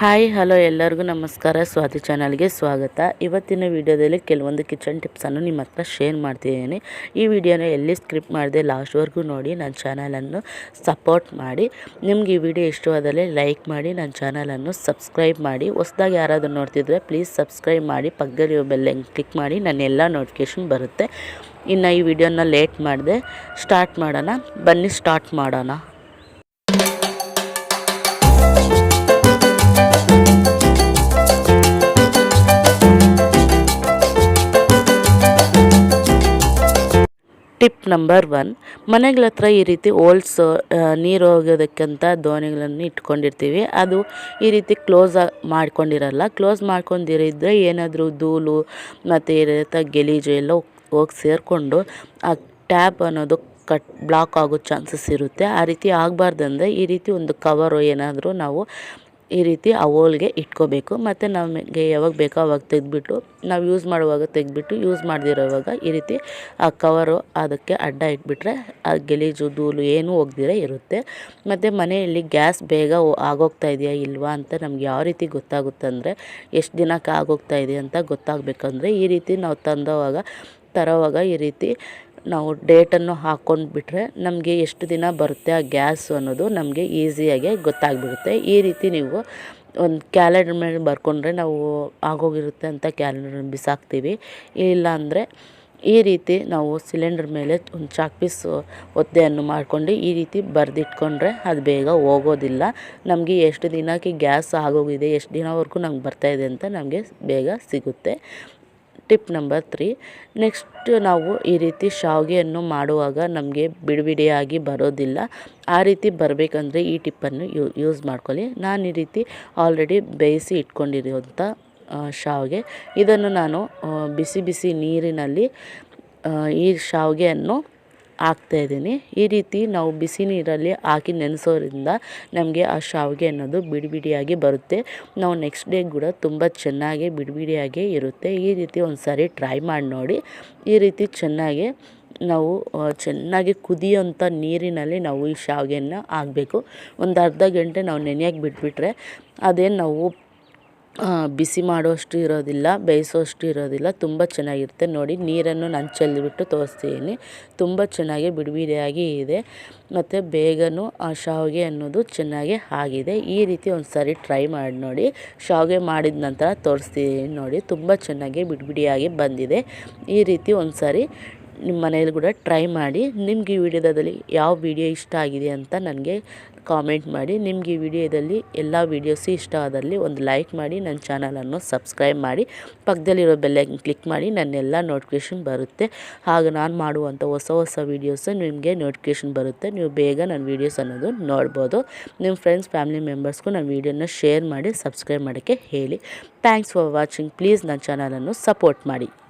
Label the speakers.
Speaker 1: Hi, hello ಎಲ್ಲರಿಗೂ ನಮಸ್ಕಾರ. ಸ್ವಾತಿ ಚಾನಲ್ಗೆ ಸ್ವಾಗತ. ಇವತ್ತಿನ ವಿಡಿಯೋದಲ್ಲಿ ಕೆಲವೊಂದು ಕಿಚನ್ ಟಿಪ್ಸನ್ನು ನಿಮ್ಮ ಹತ್ರ ಶೇರ್ ಮಾಡ್ತಿದ್ದೀನಿ. ಈ ವಿಡಿಯೋನ ಎಲ್ಲಿ ಸ್ಕ್ರಿಪ್ಟ್ ಮಾಡಿದೆ ಲಾಸ್ಟ್ವರೆಗೂ ನೋಡಿ, ನನ್ನ ಚಾನಲನ್ನು ಸಪೋರ್ಟ್ ಮಾಡಿ. ನಿಮ್ಗೆ ಈ ವಿಡಿಯೋ ಇಷ್ಟವಾದಲ್ಲಿ ಲೈಕ್ ಮಾಡಿ, ನನ್ನ ಚಾನಲನ್ನು ಸಬ್ಸ್ಕ್ರೈಬ್ ಮಾಡಿ. ಹೊಸ್ದಾಗಿ ಯಾರಾದರೂ ನೋಡ್ತಿದ್ರೆ ಪ್ಲೀಸ್ ಸಬ್ಸ್ಕ್ರೈಬ್ ಮಾಡಿ. ಪಕ್ಕದಲ್ಲಿ ಬೆಲ್ ಕ್ಲಿಕ್ ಮಾಡಿ, ನನ್ನ ಎಲ್ಲ ನೋಟಿಫಿಕೇಷನ್ ಬರುತ್ತೆ. ಇನ್ನು ಈ ವಿಡಿಯೋನ ಲೇಟ್ ಮಾಡಿದೆ ಸ್ಟಾರ್ಟ್ ಮಾಡೋಣ. ಬನ್ನಿ, ಸ್ಟಾರ್ಟ್ ಮಾಡೋಣ. ಟಿಪ್ ನಂಬರ್ ಒನ್ ಮನೆಗಳ ಹತ್ರ ಈ ರೀತಿ ಓಲ್ಡ್ಸ್ ನೀರು ಹೋಗೋದಕ್ಕಂತ ದೋಣಿಗಳನ್ನು ಇಟ್ಕೊಂಡಿರ್ತೀವಿ. ಅದು ಈ ರೀತಿ ಕ್ಲೋಸ್ ಮಾಡ್ಕೊಂಡಿರಲ್ಲ. ಕ್ಲೋಸ್ ಮಾಡ್ಕೊಂಡಿರಿದ್ರೆ ಏನಾದರೂ ಧೂಳು ಮತ್ತು ಈ ಗಲೀಜು ಎಲ್ಲ ಹೋಗಿ ಸೇರಿಕೊಂಡು ಆ ಟ್ಯಾಪ್ ಅನ್ನೋದು ಕಟ್ ಬ್ಲಾಕ್ ಆಗೋ ಚಾನ್ಸಸ್ ಇರುತ್ತೆ. ಆ ರೀತಿ ಆಗಬಾರ್ದಂದ್ರೆ ಈ ರೀತಿ ಒಂದು ಕವರು ಏನಾದರೂ ನಾವು ಈ ರೀತಿ ಆ ಹೋಲ್ಗೆ ಇಟ್ಕೋಬೇಕು. ಮತ್ತು ನಮಗೆ ಯಾವಾಗ ಬೇಕೋ ಅವಾಗ ತೆಗೆದ್ಬಿಟ್ಟು, ನಾವು ಯೂಸ್ ಮಾಡುವಾಗ ತೆಗೆದ್ಬಿಟ್ಟು ಯೂಸ್ ಮಾಡದಿರೋವಾಗ ಈ ರೀತಿ ಆ ಕವರು ಅದಕ್ಕೆ ಅಡ್ಡ ಇಟ್ಬಿಟ್ರೆ ಆ ಗಲೀಜು, ಧೂಳು ಏನೂ ಹೋಗ್ದಿರ ಇರುತ್ತೆ. ಮತ್ತು ಮನೆಯಲ್ಲಿ ಗ್ಯಾಸ್ ಬೇಗ ಆಗೋಗ್ತಾ ಇದೆಯಾ ಇಲ್ವಾ ಅಂತ ನಮ್ಗೆ ಯಾವ ರೀತಿ ಗೊತ್ತಾಗುತ್ತಂದರೆ, ಎಷ್ಟು ದಿನಕ್ಕೆ ಆಗೋಗ್ತಾ ಇದೆ ಅಂತ ಗೊತ್ತಾಗಬೇಕಂದ್ರೆ ಈ ರೀತಿ ನಾವು ತಂದವಾಗ, ತರೋವಾಗ ಈ ರೀತಿ ನಾವು ಡೇಟನ್ನು ಹಾಕ್ಕೊಂಡು ಬಿಟ್ಟರೆ ನಮಗೆ ಎಷ್ಟು ದಿನ ಬರುತ್ತೆ ಆ ಗ್ಯಾಸ್ ಅನ್ನೋದು ನಮಗೆ ಈಸಿಯಾಗಿ ಗೊತ್ತಾಗ್ಬಿಡುತ್ತೆ. ಈ ರೀತಿ ನೀವು ಒಂದು ಕ್ಯಾಲೆಂಡರ್ ಮೇಲೆ ಬರ್ಕೊಂಡ್ರೆ ನಾವು ಆಗೋಗಿರುತ್ತೆ ಅಂತ ಕ್ಯಾಲೆಂಡರ್ ಬಿಸಾಕ್ತೀವಿ. ಇಲ್ಲ ಅಂದರೆ ಈ ರೀತಿ ನಾವು ಸಿಲಿಂಡರ್ ಮೇಲೆ ಒಂದು ಚಾಕ್ ಪೀಸ್ ಒತ್ತೆಯನ್ನು ಮಾಡಿಕೊಂಡು ಈ ರೀತಿ ಬರೆದಿಟ್ಕೊಂಡ್ರೆ ಅದು ಬೇಗ ಹೋಗೋದಿಲ್ಲ. ನಮಗೆ ಎಷ್ಟು ದಿನಕ್ಕೆ ಗ್ಯಾಸ್ ಆಗೋಗಿದೆ, ಎಷ್ಟು ದಿನವರೆಗೂ ನಮ್ಗೆ ಬರ್ತಾಯಿದೆ ಅಂತ ನಮಗೆ ಬೇಗ ಸಿಗುತ್ತೆ. Tip number three. ನೆಕ್ಸ್ಟ್ ನಾವು ಈ ರೀತಿ ಶಾವಿಗೆಯನ್ನು ಮಾಡುವಾಗ ನಮಗೆ ಬಿಡಿ ಬಿಡಿಯಾಗಿ ಬರೋದಿಲ್ಲ. ಆ ರೀತಿ ಬರಬೇಕಂದ್ರೆ ಈ ಟಿಪ್ಪನ್ನು ಯೂಸ್ ಮಾಡ್ಕೊಳ್ಳಿ. ನಾನು ಈ ರೀತಿ ಆಲ್ರೆಡಿ ಬೇಯಿಸಿ ಇಟ್ಕೊಂಡಿರುವಂಥ ಶಾವಿಗೆ. ಇದನ್ನು ನಾನು ಬಿಸಿ ಬಿಸಿ ನೀರಿನಲ್ಲಿ ಈ ಶಾವಿಗೆಯನ್ನು ಹಾಕ್ತಾಯಿದ್ದೀನಿ ಈ ರೀತಿ ನಾವು ಬಿಸಿ ನೀರಲ್ಲಿ ಹಾಕಿ ನೆನೆಸೋದ್ರಿಂದ ನಮಗೆ ಆ ಶಾವಿಗೆ ಅನ್ನೋದು ಬಿಡಿ ಬಿಡಿಯಾಗಿ ಬರುತ್ತೆ. ನಾವು ನೆಕ್ಸ್ಟ್ ಡೇ ಕೂಡ ತುಂಬ ಚೆನ್ನಾಗಿ ಬಿಡಿ ಬಿಡಿಯಾಗಿ ಇರುತ್ತೆ. ಈ ರೀತಿ ಒಂದು ಸಾರಿ ಟ್ರೈ ಮಾಡಿ ನೋಡಿ. ಈ ರೀತಿ ಚೆನ್ನಾಗಿ ನಾವು ಚೆನ್ನಾಗಿ ಕುದಿಯೋಂಥ ನೀರಿನಲ್ಲಿ ನಾವು ಈ ಶಾವಿಗೆಯನ್ನು ಹಾಕಬೇಕು. ಒಂದು ಅರ್ಧ ಗಂಟೆ ನಾವು ನೆನೆಯೋಕೆ ಬಿಟ್ಬಿಟ್ರೆ ಅದೇನು ನಾವು ಬಿಸಿ ಮಾಡೋಷ್ಟು ಇರೋದಿಲ್ಲ ಬೇಯಿಸೋಷ್ಟು ಇರೋದಿಲ್ಲ. ತುಂಬ ಚೆನ್ನಾಗಿರುತ್ತೆ. ನೋಡಿ, ನೀರನ್ನು ನಾನು ಚೆಲ್ಲಿಬಿಟ್ಟು ತೋರಿಸ್ತಿದ್ದೀನಿ ತುಂಬ ಚೆನ್ನಾಗಿ ಬಿಡಿಬಿಡಿಯಾಗಿ ಇದೆ. ಮತ್ತು ಬೇಗನೂ ಆ ಶಾವಿಗೆ ಅನ್ನೋದು ಚೆನ್ನಾಗಿ ಆಗಿದೆ. ಈ ರೀತಿ ಒಂದು ಸಾರಿ ಟ್ರೈ ಮಾಡಿ ನೋಡಿ. ಶಾವಿಗೆ ಮಾಡಿದ ನಂತರ ತೋರಿಸ್ತೀನಿ ನೋಡಿ. ತುಂಬ ಚೆನ್ನಾಗಿ ಬಿಡಿಬಿಡಿಯಾಗಿ ಬಂದಿದೆ. ಈ ರೀತಿ ಒಂದು ಸಾರಿ ನಿಮ್ಮ ಮನೆಯಲ್ಲಿ ಕೂಡ ಟ್ರೈ ಮಾಡಿ, ನಿಮ್ಗೆ ಈ ವಿಡಿಯೋದಲ್ಲಿ ಯಾವ ವಿಡಿಯೋ ಇಷ್ಟ ಆಗಿದೆ ಅಂತ ನನಗೆ ಕಾಮೆಂಟ್ ಮಾಡಿ, ನಿಮ್ಗೆ ಈ ವಿಡಿಯೋದಲ್ಲಿ ಎಲ್ಲ ವೀಡಿಯೋಸು ಇಷ್ಟ ಆದಲ್ಲಿ ಒಂದು ಲೈಕ್ ಮಾಡಿ, ನನ್ನ ಚಾನಲನ್ನು ಸಬ್ಸ್ಕ್ರೈಬ್ ಮಾಡಿ, ಪಕ್ಕದಲ್ಲಿರೋ ಬೆಲ್ಲೈಕನ್ ಕ್ಲಿಕ್ ಮಾಡಿ, ನನ್ನೆಲ್ಲ ನೋಟಿಫಿಕೇಷನ್ ಬರುತ್ತೆ. ಹಾಗ ನಾನು ಮಾಡುವಂಥ ಹೊಸ ಹೊಸ ವೀಡಿಯೋಸ್ ನಿಮಗೆ ನೋಟಿಫಿಕೇಷನ್ ಬರುತ್ತೆ. ನೀವು ಬೇಗ ನನ್ನ ವೀಡಿಯೋಸ್ ಅನ್ನೋದು ನೋಡ್ಬೋದು. ನಿಮ್ಮ ಫ್ರೆಂಡ್ಸ್ ಫ್ಯಾಮಿಲಿ ಮೆಂಬರ್ಸ್ಗೂ ನನ್ನ ವೀಡಿಯೋನ ಶೇರ್ ಮಾಡಿ, ಸಬ್ಸ್ಕ್ರೈಬ್ ಮಾಡೋಕ್ಕೆ ಹೇಳಿ. ಥ್ಯಾಂಕ್ಸ್ ಫಾರ್ ವಾಚಿಂಗ್ ಪ್ಲೀಸ್ ನನ್ನ ಚಾನಲನ್ನು ಸಪೋರ್ಟ್ ಮಾಡಿ.